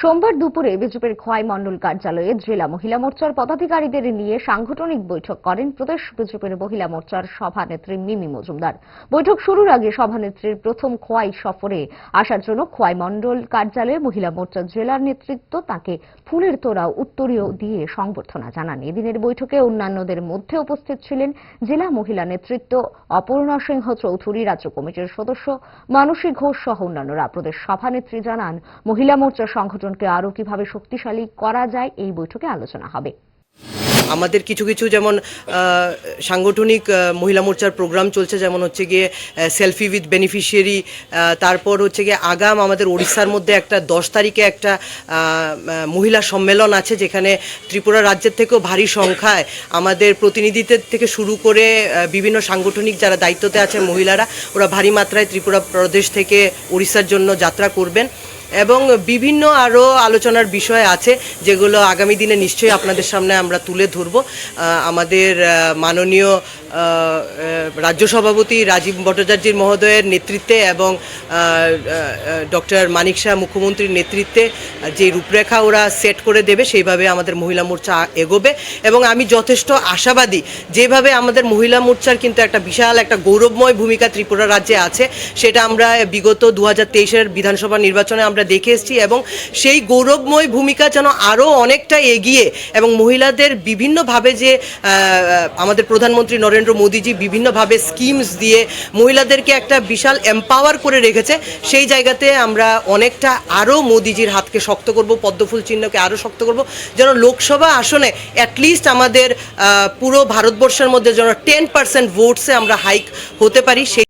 সোমবার দুপুরে বিজেপির খোয়াই মণ্ডল কার্যালয়ে জেলা মহিলা মোর্চার পদাধিকারীদের নিয়ে সাংগঠনিক বৈঠক করেন প্রদেশ বিজেপির মহিলা মোর্চার সভানেত্রী মিমি মজুমদার। বৈঠক শুরুর আগে সভানেত্রীর প্রথম খোয়াই সফরে আসার জন্য খোয়াই মণ্ডল কার্যালয়ে মহিলা মোর্চার জেলার নেতৃত্ব তাকে ফুলের তোড়া, উত্তরীয় দিয়ে সংবর্ধনা জানান। এদিনের বৈঠকে অন্যান্যদের মধ্যে উপস্থিত ছিলেন জেলা মহিলা নেতৃত্ব অপর্ণা সিংহ চৌধুরী, রাজ্য কমিটির সদস্য মানসী ঘোষ সহ অন্যান্যরা। প্রদেশ সভানেত্রী জানান, মহিলা মোর্চার সংগঠনকে আরও কীভাবে শক্তিশালী করা যায় এই বৈঠকে আলোচনা হবে। আমাদের কিছু কিছু যেমন সাংগঠনিক মহিলা মোর্চার প্রোগ্রাম চলছে, যেমন হচ্ছে গিয়ে সেলফি উইথ বেনিফিশিয়ারি তারপর হচ্ছে গিয়ে আগাম আমাদের ওড়িশার মধ্যে একটা দশ তারিখে একটা মহিলা সম্মেলন আছে, যেখানে ত্রিপুরা রাজ্যের থেকেও ভারী সংখ্যায় আমাদের প্রতিনিধিদের থেকে শুরু করে বিভিন্ন সাংগঠনিক যারা দায়িত্বতে আছেন মহিলারা, ওরা ভারী মাত্রায় ত্রিপুরা প্রদেশ থেকে উড়িষ্যার জন্য যাত্রা করবেন। এবং বিভিন্ন আরও আলোচনার বিষয় আছে, যেগুলো আগামী দিনে নিশ্চয়ই আপনাদের সামনে আমরা তুলে ধরব। আমাদের মাননীয় রাজ্য সভাপতি রাজীব ভট্টাচার্যের মহোদয়ের নেতৃত্বে এবং ডক্টর মানিক শাহ মুখ্যমন্ত্রীর নেতৃত্বে যে রূপরেখা ওরা সেট করে দেবে, সেইভাবে আমাদের মহিলা মোর্চা এগোবে। এবং আমি যথেষ্ট আশাবাদী, যেভাবে আমাদের মহিলা মোর্চার কিন্তু একটা বিশাল, একটা গৌরবময় ভূমিকা ত্রিপুরা রাজ্যে আছে, সেটা আমরা বিগত দু হাজার বিধানসভা নির্বাচনে আমরা দেখে এসেছি এবং সেই গৌরবময় ভূমিকা যেন আরও অনেকটা এগিয়ে এবং মহিলাদের বিভিন্নভাবে যে আমাদের প্রধানমন্ত্রী নরেন্দ্র মোদীজি বিভিন্নভাবে স্কিমস দিয়ে মহিলাদেরকে একটা বিশাল এম্পাওয়ার করে রেখেছে, সেই জায়গাতে আমরা অনেকটা আরও মোদিজির হাতকে শক্ত করব, পদ্মফুল চিহ্নকে আরও শক্ত করব, যেন লোকসভা আসনে অ্যাটলিস্ট আমাদের পুরো ভারতবর্ষের মধ্যে যেন টেন পার্সেন্ট ভোটসে আমরা হাইক হতে পারি, সেই